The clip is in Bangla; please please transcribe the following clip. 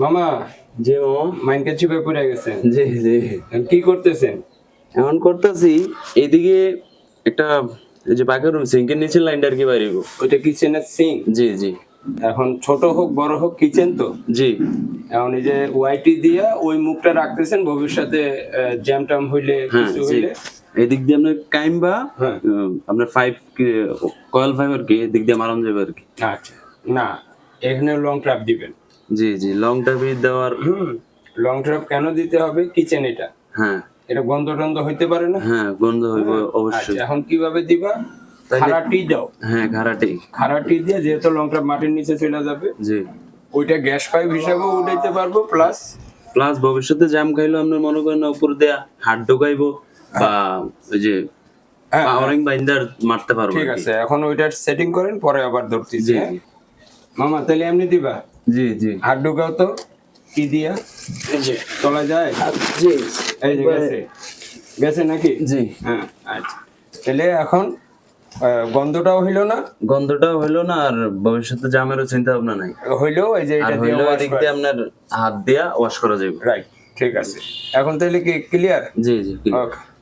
মামা জি মামা। মাইনকে চিপে পড়ে গেছেন জি জি। কি করতেছেন? এমন করতেছি এইদিকে একটা এই যে পাকের রুম সিঙ্কের নিচে লাইনটা আর কি বাইরে ওইটা কিচেনের সিং জি জি। এখন ছোট হোক বড় হোক কিচেন তো? জি। এখন এই যে ওয়াইটি দিয়া ওই মুখটা রাখতেছেন ভবিষ্যতে জ্যাম ট্যাম হইলে হ্যাঁ কিছু হইলে? এদিক দিয়ে আপনার কাইমবা হ্যাঁ। আপনার ফাইভ কয়েল ফাইভ আর কি এদিক দিয়ে মারান যাবে আর কি। আচ্ছা। না এখানে লং ট্রাপ দিবেন। জি জি লং টাইপে দেওয়ার হুম লং ট্রাপ কেন দিতে হবে? কিচেন এটা? হ্যাঁ। এটা গন্ধ টন্ধ হইতে পারে না? হ্যাঁ গন্ধ হইব আচ্ছা অবশ্যই। এখন কীভাবে দিবা? খারাটি দাও। হ্যাঁ ঘাড়াটি খারাটি দিয়ে যেহেতু লং ট্রাপ মাটির নিচে চলে যাবে জি। ওইটা গ্যাস পাইপ হিসাবেও উঠাইতে পারব প্লাস প্লাস ভবিষ্যতে জ্যাম খাইলো আপনার মনে করেন উপর দেয়া হাত ঢোকাইবো বা ওই যে হ্যাঁ, পাওয়ারিং বাইন্ডার মারতে পারব ঠিক আছে এখন ওইটার সেটিং করেন পরে আবার ধরতেছি জি হ্যাঁ? মামা তাহলে এমনি দিবা? জি জি। হাত ঢুকাও তো কি দিয়া? যে চলা যায়? জি। এই যে গেছে। গেছে নাকি? জি। হ্যাঁ আচ্ছা। তাহলে এখন আহ, গন্ধটাও হইল না? গন্ধটাও হইল না আর ভবিষ্যতে জামেরও চিন্তা ভাবনা নাই। হইল এই যে এটা দিয়ে এদিক দিয়ে আপনার হাত দিয়া ওয়াশ করা যাবে রাইট ঠিক আছে। এখন তাহলে কি ক্লিয়ার জি জি ওকে